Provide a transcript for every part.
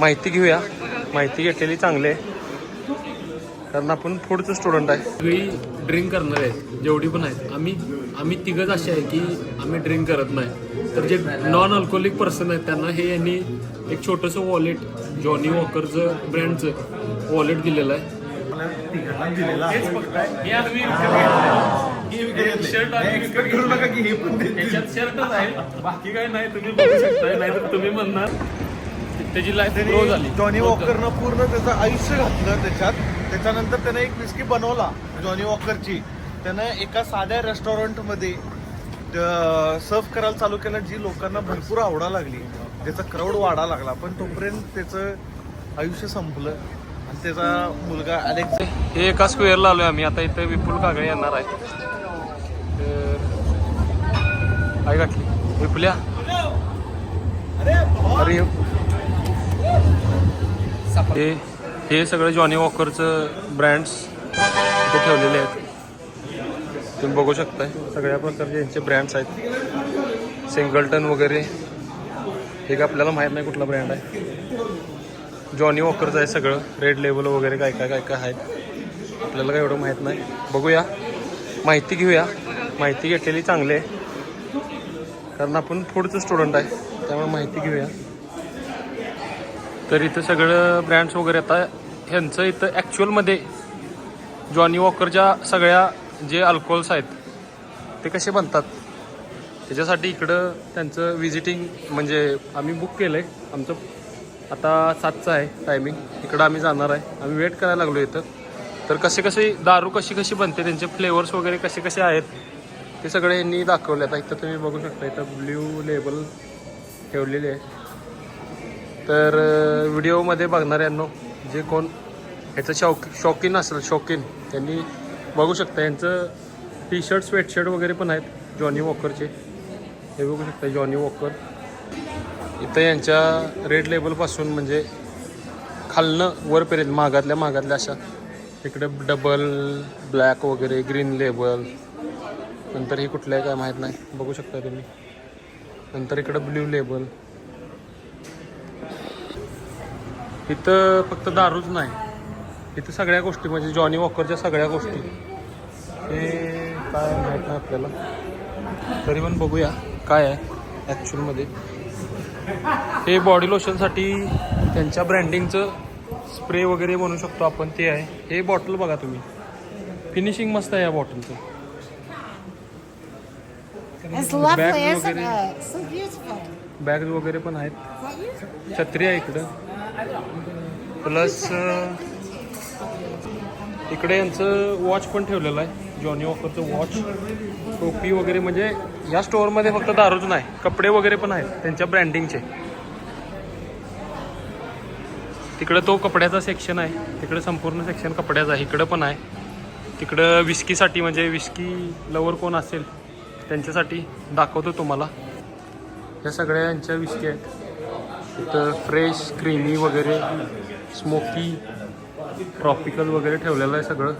माहिती घेऊया. माहिती घेतलेली चांगली आहे. कारण आपण फूडचं स्टुडंट आहे. सगळी ड्रिंक करणार आहेत जेवढी पण आहेत. आम्ही आम्ही तिघच असे आहे की आम्ही ड्रिंक करत नाही. तर जे नॉन अल्कोहोलिक पर्सन आहेत त्यांना हे यांनी एक छोटंसं वॉलेट जॉनी वॉकरचं ब्रँडचं वॉलेट दिलेलं आहे. बाकी काय नाही तुम्ही बघू शकताय. नाही तर तुम्ही म्हणणार. त्याची लाईफ ग्रो झाली. जॉनी वॉकरनं पूर्ण त्याचं आयुष्य घातलं त्याच्यात. त्याच्यानंतर त्यानं एक विस्की बनवला जॉनी वॉकरची त्यानं एका साध्या रेस्टॉरंटमध्ये सर्व करायला चालू केलं जी लोकांना भरपूर आवडा लागली. त्याचा क्राऊड वाढा लागला. पण तोपर्यंत त्याचं आयुष्य संपलं. आणि त्याचा मुलगा अलेक्स हे एका स्क्वेअरला आलोय आम्ही. आता इथं विपुल कागळे येणार आहे तर आहे गाठली. विपुल्या? अरे हे हे सगळे जॉनी वॉकरचं ब्रँड्स इथे ठेवलेले आहेत. तुम्ही बघू शकताय सगळ्या प्रकारचे यांचे ब्रँड्स आहेत. सिंगलटन वगैरे हे का आपल्याला माहीत नाही कुठला ब्रँड आहे. जॉनी वॉकरचं आहे सगळं रेड लेवल वगैरे काय काय काय काय आहेत. आपल्याला काय एवढं माहीत नाही. बघूया माहिती घेऊया. माहिती घेतलेली चांगली आहे. कारण आपण फूडचं स्टुडंट आहे त्यामुळे माहिती घेऊया. तर इथं सगळं ब्रँड्स वगैरे आता ह्यांचं इथं ॲक्च्युअलमध्ये जॉनी वॉकरच्या सगळ्या जे अल्कोहोल्स आहेत ते कसे बनतात? त्याच्यासाठी इकडं त्यांचं विजिटिंग म्हणजे आम्ही बुक केलं आहे आमचं आता सातचं आहे टायमिंग इकडं आम्ही जाणार आहे. आम्ही वेट करायला लागलो इथं. तर कसे कसे दारू कशी कशी बनते त्यांचे फ्लेवर्स वगैरे कसे कसे आहेत ते सगळे यांनी दाखवले आता इथं तुम्ही बघू शकता इथं ब्ल्यू लेबल ठेवलेले आहे. तर व्हिडिओमध्ये बघणाऱ्यांनो जे कोण ह्याचं शौक शौकीन असेल शौकीन त्यांनी बघू शकता. यांचं टी शर्ट स्वेटशर्ट वगैरे पण आहेत जॉनी वॉकरचे हे बघू शकता जॉनी वॉकर इथं यांच्या रेड लेबलपासून म्हणजे खालनं वरपर्यंत मागातल्या मागातल्या अशा इकडे डबल ब्लॅक वगैरे ग्रीन लेबल नंतर ही कुठल्या काय माहीत नाही बघू शकता तुम्ही. नंतर इकडं ब्ल्यू लेबल इथं फक्त दारूच नाही. इथं सगळ्या गोष्टी म्हणजे जॉनी वॉकरच्या सगळ्या गोष्टी. हे काय माहीत नाही आपल्याला. तरी पण बघूया काय आहे ॲक्च्युअलमध्ये हे बॉडी लोशनसाठी त्यांच्या ब्रँडिंगचं स्प्रे वगैरे बनवू शकतो आपण ते आहे. हे बॉटल बघा तुम्ही. फिनिशिंग मस्त आहे या बॉटलचं isn't वगैरे. बॅग्स वगैरे पण आहेत? छत्री आहे इकडं. प्लस uh, इकडे यांचं वॉच पण ठेवलेलं आहे. जॉनी वॉकरचं वॉच टोपी वगैरे म्हणजे या स्टोअरमध्ये फक्त दारूच नाही कपडे वगैरे पण आहेत त्यांच्या ब्रँडिंगचे तिकडं तो कपड्याचा सेक्शन आहे तिकडे संपूर्ण सेक्शन कपड्याचा आहे इकडं पण आहे. तिकडं विस्कीसाठी म्हणजे विस्की लवर कोण असेल त्यांच्यासाठी दाखवतो तुम्हाला. या सगळ्या यांच्या विस्की आहेत. इथं फ्रेश क्रीमी वगैरे स्मोकी ट्रॉपिकल वगैरे ठेवलेलं आहे सगळं.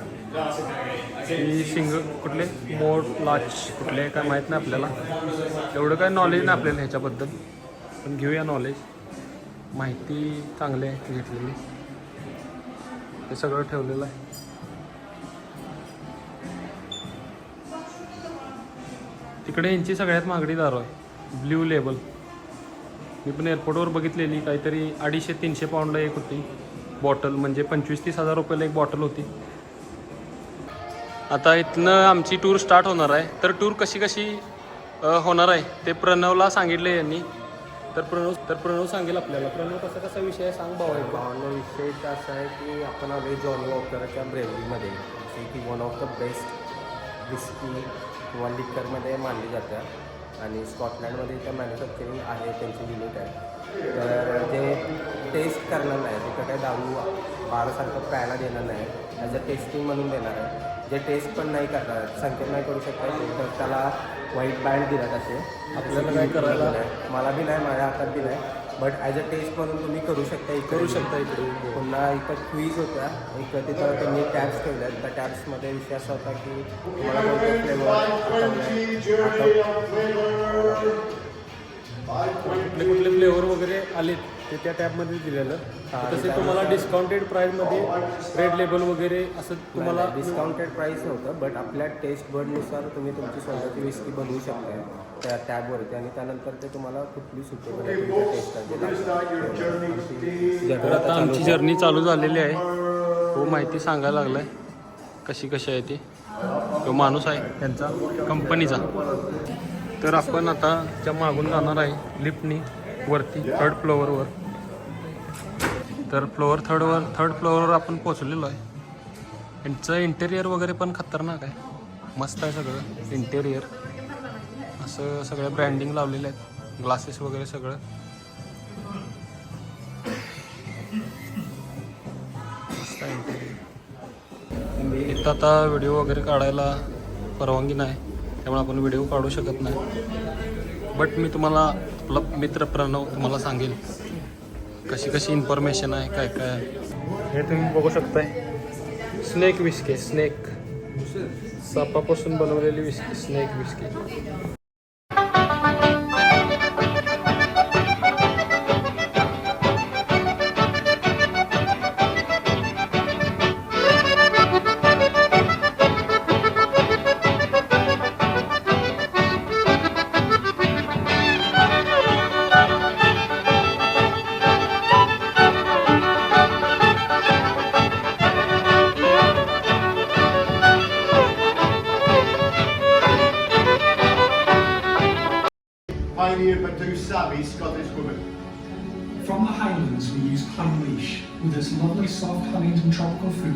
ही सिंग कुठले? मोड लाच कुठले काय माहीत नाही आपल्याला. एवढं काय नॉलेज नाही आपल्याला ह्याच्याबद्दल. पण घेऊया नॉलेज माहिती चांगली आहे घेतलेली. हे सगळं ठेवलेलं आहे. तिकडे यांची सगळ्यात महागडी दारू आहे ब्ल्यू लेबल मी पण एअरपोर्टवर बघितलेली काहीतरी अडीचशे तीनशे पाऊंडला एक होती बॉटल म्हणजे पंचवीस तीस हजार रुपयाला एक बॉटल होती. आता इथनं आमची टूर स्टार्ट होणार आहे. तर टूर कशी कशी होणार आहे ते प्रणवला सांगितले यांनी. तर प्रणव तर प्रणव सांगेल आपल्याला. प्रणव कसा कसा विषय सांग भाऊ आहे भावना विषय असा आहे की आपण आले जॉन वॉकरच्या ब्रेवरीमध्ये की one of the best whisky किंवा लिकरमध्ये मानली जातं आणि स्कॉटलँडमध्ये इथं मॅन्युफॅक्चरिंग आहे त्यांची युनिट आहे. तर जे टेस्ट करणार नाही. तिथं काही दारू बारासारखं प्यायला देणार नाही. ॲज अ टेस्टिंग म्हणून देणार आहे. जे टेस्ट पण नाही करणार संकेत नाही करू शकता ते तर त्याला व्हाईट बँड दिला तसे आपल्याला काय करायला? मला बी नाही माझ्या हातात बी नाही. बट ॲज अ टेस्ट म्हणून तुम्ही करू शकता इकडे करू शकता इकडे पुन्हा इथं क्वीज होत्या एक तिथं त्यांनी टॅब्स ठेवल्या त्या टॅब्समध्ये विषय असा होता की तुम्हाला कोणते फ्लेवर कुठले कुठले फ्लेवर वगैरे आलेत? ते त्या टॅबमध्ये दिलेलं. हा, तसे तुम्हाला डिस्काउंटेड प्राईसमध्ये रेड लेबल वगैरे असं तुम्हाला डिस्काउंटेड प्राईस नव्हतं बट आपल्या टेस्ट बर्डनुसार तुम्ही तुमची स्वतःची विस्की बनवू शकता त्या टॅबवरती आणि त्यानंतर ते तुम्हाला कुठली सुटेबल आहे आता आमची जर्नी चालू झालेली आहे. तो माहिती सांगायला लागलाय. कशी कशी आहे ती? तो माणूस आहे त्यांचा कंपनीचा तर आपण आता त्या मागून जाणार आहे लिफ्टनी वरती थर्ड फ्लोअरवर तर फ्लोअर थर्डवर थर्ड फ्लोअरवर आपण पोचलेलो आहे. यांचं इंटेरियर वगैरे पण खतरनाक आहे. मस्त आहे सगळं इंटेरियर असं सगळं ब्रँडिंग लावलेलं आहेत. ग्लासेस वगैरे सगळं. मस्त आहे इंटेरियर इथं आता व्हिडिओ वगैरे काढायला परवानगी नाही. त्यामुळे आपण व्हिडिओ काढू शकत नाही. बट मी तुम्हाला आपला मित्र प्रणव तुम्हाला सांगेल. कशी कशी इन्फॉर्मेशन आहे काय काय हे तुम्ही बघू शकताय. स्नेक विस्के स्नेक सापापासून बनवलेली whisky snake whisky pioneered by two savvy Scottish women. From the Highlands, we use Clynleash with its lovely soft honeyed and tropical fruit.